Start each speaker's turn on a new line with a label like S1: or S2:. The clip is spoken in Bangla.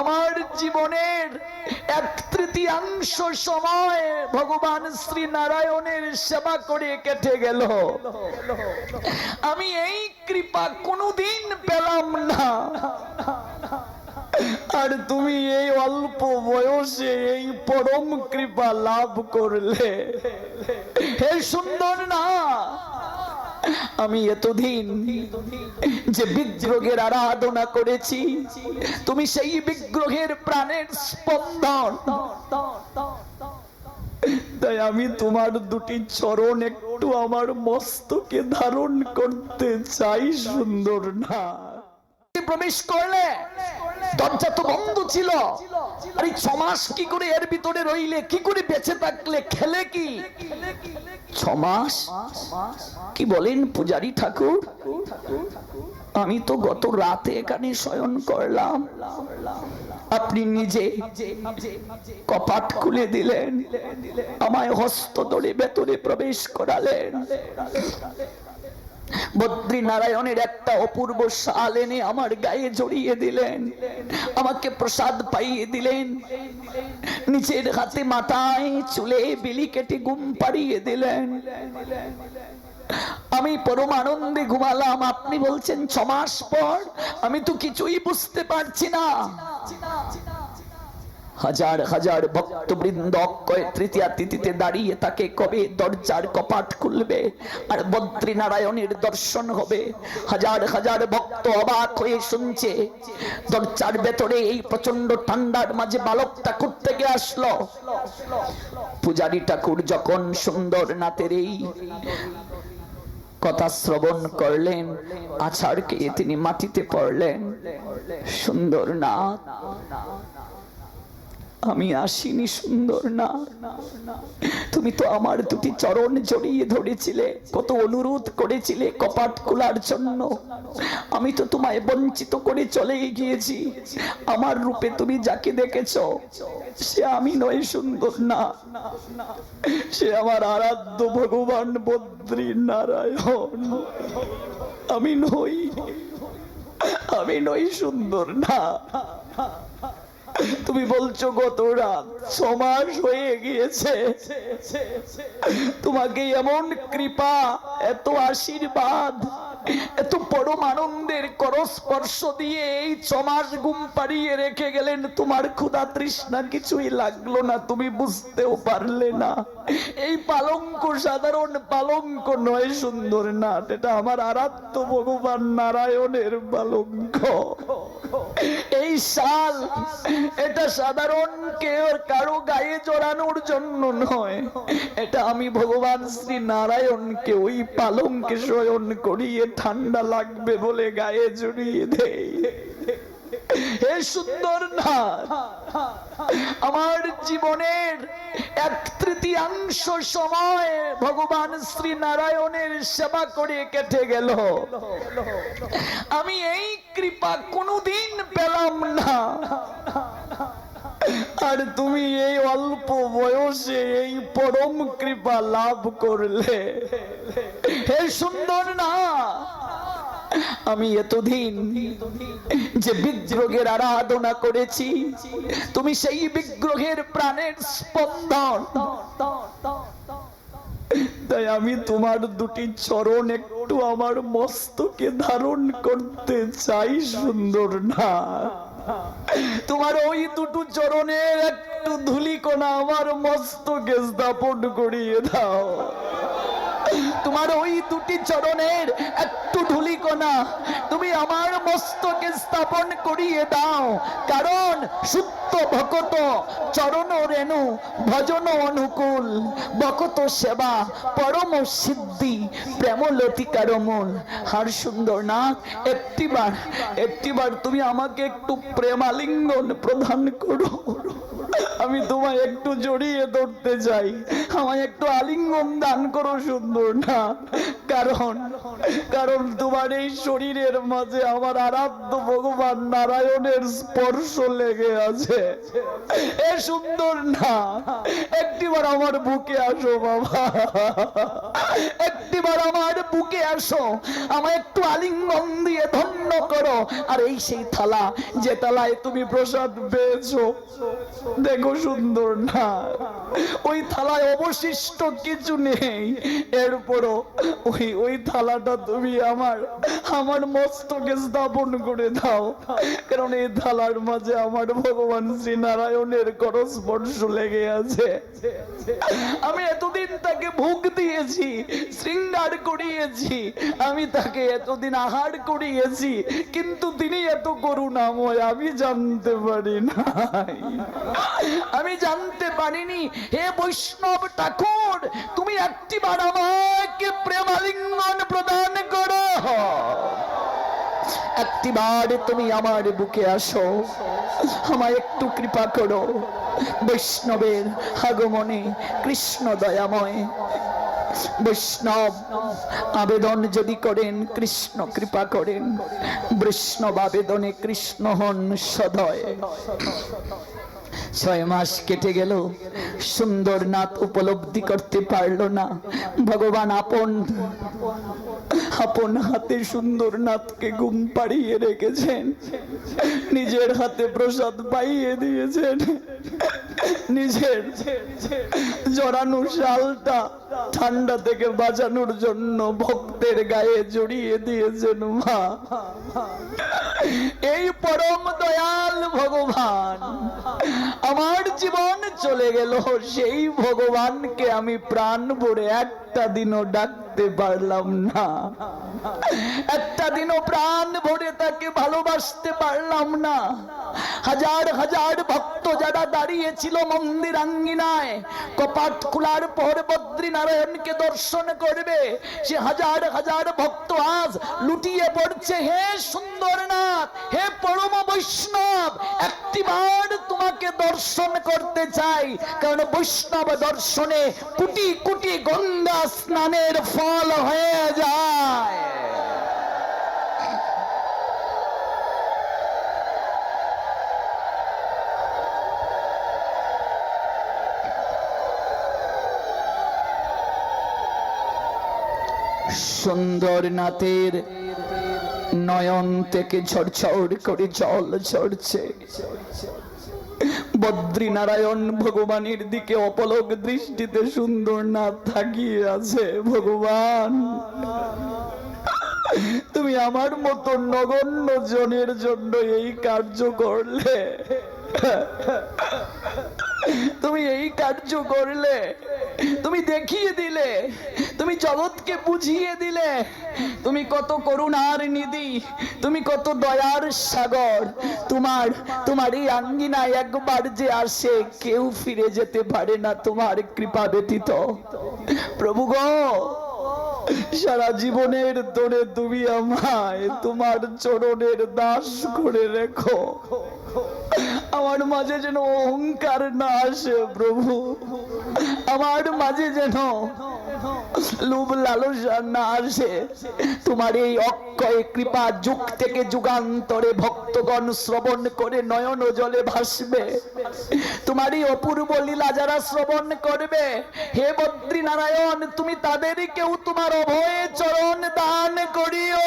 S1: আমার জীবনের এক তৃতীয়াংশ সময় ভগবান শ্রী নারায়ণের সেবা করে কেটে গেল। আমি এই কৃপা কোনোদিন পেলাম না। আর তুমি এই অল্প বয়সে এই পরম কৃপা লাভ করলে। হে সুন্দর না আমি এতদিন যে বিগ্রহের আরাধনা করেছি, তুমি সেই বিগ্রহের প্রাণের স্পন্দন। তাই আমি তোমার দুটি চরণ একটু আমার মস্তকে ধারণ করতে চাই, সুন্দর না। প্রবেশ করলে, দরজা তো বন্ধ ছিল। আর ছমাস কি করে এর ভিতরে রইলে, কি করে বেঁচে থাকলে, খেলে কি? ছমাস? কি বলেন পূজারী ঠাকুর? আমি তো গত রাতে এখানে শয়ন করলাম। আপনি নিজে কপাট খুলে দিলেন। আমায় হস্ত ধরে ভেতরে প্রবেশ করালেন। বদ্রী নারায়ণের একটা অপূর্ব শাল এনে আমার গায়ে জড়িয়ে দিলেন। আমাকে প্রসাদ পাইয়ে দিলেন। নিচের হাতে মাথায় চুলে বিলি কেটে ঘুম পাড়িয়ে দিলেন। আমি পরম আনন্দে ঘুমালাম। আপনি বলছেন ছমাস পর। আমি তো কিছুই বুঝতে পারছি না। হাজার হাজার ভক্তবৃন্দ অক্ষয় তৃতীয়া তিথিতে দাঁড়িয়ে তাকে কবে? দরজার কপাট খুলবে আর বদ্রী নারায়ণের দর্শন হবে। হাজার হাজার ভক্ত অবাক হয়ে শুনছে, দরজার ভেতরে এই প্রচণ্ড ঠান্ডার মাঝে বালকটা থেকে আসলো। পূজারী ঠাকুর যখন সুন্দর নাথের এই কথা শ্রবণ করলেন আছাড়কে তিনি মাটিতে পড়লেন। সুন্দর নাথ আমি আসিনি, সুন্দর না। তুমি তো আমার দুটি চরণ জড়িয়ে ধরেছিলে, কত অনুরোধ করেছিলে কপাট খোলার জন্য। আমি তো তোমায় বঞ্চিত করে চলে গিয়েছি। আমার রূপে তুমি যাকে দেখেছ, সে আমি নয়, সুন্দর না। সে আমার আরাধ্য ভগবান বদ্রী নারায়ণ। আমি নই আমি নই, সুন্দর না। তুমি বলছো গত রাত সমাস হয়ে গিয়েছে। তোমাকে এমন কৃপা, এত আশীর্বাদ, এত পরম আনন্দের করস্পর্শ দিয়ে এই ছমাস ঘুম পাড়িয়ে রেখে গেলেন। তোমার ক্ষুধা তৃষ্ণা কিছুই লাগল না, তুমি বুঝতেও পারলে না। এই পালঙ্ক সাধারণ পালঙ্ক নয়, সুন্দর না এটা আমার আরাধ্য ভগবান নারায়ণের পালঙ্ক। এই শাল এটা সাধারণ কেউ কারও গায়ে জড়ানোর জন্য নয়। এটা আমি ভগবান শ্রী নারায়ণকে ওই পালংকে শয়ন করিয়ে ঠান্ডা লাগবে বলে গায়ে জড়িয়ে দেই। হে সুন্দর না। আমার জীবনের এক তৃতীয়াংশ সময় ভগবান শ্রী নারায়ণের সেবা করে কেটে গেল। আমি এই কৃপা কোনোদিন পেলাম না। আর তুমি এই অল্প বয়সে এই পরম কৃপা লাভ করলে। হে সুন্দর না আমি এতদিন যে বিগ্রহের আরাধনা করেছি, তুমি সেই বিগ্রহের প্রাণের স্পন্দন। তাই আমি তোমার দুটি চরণ একটু আমার মস্তকে ধারণ করতে চাই, সুন্দর না। তোমার ওই দুটো চরণের একটু ধুলিকণা আমার মস্তকে স্থাপন করিয়ে দাও। তোমার ওই দুটি চরণের একটু ধুলিকণা তুমি আমার মস্তকে স্থাপন করিয়ে দাও। কারণ সুপ্ত ভকত চরণ রেণু, ভজন অনুকূল। ভকত সেবা, পরম সিদ্ধি প্রেম লতিকার মন হার সুন্দর না একটিবার একটিবার তুমি আমাকে একটু প্রেমালিঙ্গন প্রদান করো। আমি তোমায় একটু জড়িয়ে ধরতে চাই। আমায় একটু আলিঙ্গন দান করো সুন্দর না কারণ কারণ তোমার এই শরীরের মাঝে আমার আরাধ্য ভগবান নারায়ণের স্পর্শ লেগে আছে। এ সুন্দর না একটিবার আমার বুকে আসো বাবা। একটিবার আমার বুকে আসো, আমায় একটু আলিঙ্গন দিয়ে ধন্য করো। আর এই সেই থালা, যে থালায় তুমি প্রসাদ পেয়েছ, দেখো সুন্দর না। ওই থালায় অবশিষ্ট কিছু নেই, এরপরও ওই ওই থালাটা তুমি আমার আমার মস্তকে স্থাপন করে দাও। কারণ এই থালার মাঝে আমার ভগবান শ্রী নারায়ণের করস্পর্শ লেগে আছে। আমি এতদিন তাকে ভোগ দিয়েছি শৃঙ্গার করিয়েছি আমি তাকে এতদিন আহার করিয়েছি কিন্তু তিনি এত করুণাময় আমি জানতে পারি নাই। আমি জানতে পারিনি, হে বৈষ্ণব ঠাকুর, তুমি একটিবার আমাকে প্রেমালিঙ্গন প্রদান করো। একটিবার তুমি আমার বুকে আসো, আমায় একটু কৃপা করো। বৈষ্ণবের আগমনে কৃষ্ণ দয়াময় বৈষ্ণব আবেদন যদি করেন কৃষ্ণ কৃপা করেন। বৈষ্ণব আবেদনে কৃষ্ণ হন সদয়। ছয় মাস কেটে গেল। সুন্দর নাথ উপলব্ধি করতে পারল না। ভগবান আপন আপন হাতে সুন্দর নাথকে ঘুম পাড়িয়ে রেখেছেন। নিজের হাতে প্রসাদ পাইয়ে দিয়েছেন। নিজের জড়ানো শালটা ঠান্ডা থেকে বাঁচানোর জন্য ভক্তের গায়ে জড়িয়ে দিয়েছেন, মা। এই পরম দয়াল ভগবান, আমার জীবন চলে গেল। সেই ভগবানকে আমি প্রাণ ভরে একটা দিনও ডাকতে পারলাম না। একটা দিনও প্রাণ ভরে তাকে ভালোবাসতে পারলাম না। হাজার হাজার ভক্ত যারা দাঁড়িয়েছিল মন্দির আঙ্গিনায় কপাট খোলার পর বদ্রী নারায়ণকে দর্শন করবে। সে হাজার হাজার ভক্ত আজ লুটিয়ে পড়ছে, হে সুন্দরনাথ, হে পরম বৈষ্ণব, একটিবার তোমাকে দর্শন করতে চাই। কারণ বৈষ্ণব দর্শনে কোটি কোটি গঙ্গা স্নানের ফল হয়ে যায়। সুন্দরনাথের নয়ন থেকে ঝরঝর করে জল ঝরছে। বদ্রীনারায়ণ ভগবানের দিকে অপলক দৃষ্টিতে সুন্দর না তাকিয়ে আছে। ভগবান, তুমি আমার মতো নগণ্য জনের জন্য এই কার্য করলে। তুমি এই কার্য করলে, তুমি দেখিয়ে দিলে, তুমি জগৎকে বুঝিয়ে দিলে, তুমি কত করুণার নিধি, তুমি কত দয়ার সাগর, তোমার তোমার এই আঙ্গিনায় একবার যে আসে, কেউ ফিরে যেতে পারে না তোমার কৃপা ব্যতীত। প্রভু গো, সারা জীবনের তোরে তুমি আমায় তোমার চরণের দাস করে রেখো। আমার মাঝে যেন অহংকার না আসে প্রভু। আমার মাঝে যেন লোভ লালসা না আসে। তোমার এই অক্ষয় কৃপা যুগ থেকে যুগান্তরে ভক্তগণ শ্রবণ করে নয়ন জলে ভাসবে। তোমার এই অপূর্ব লীলা যারা শ্রবণ করবে, হে বদ্রী নারায়ণ তুমি তাদেরই কেউ তোমার অভয়ে চরণ দান করিও।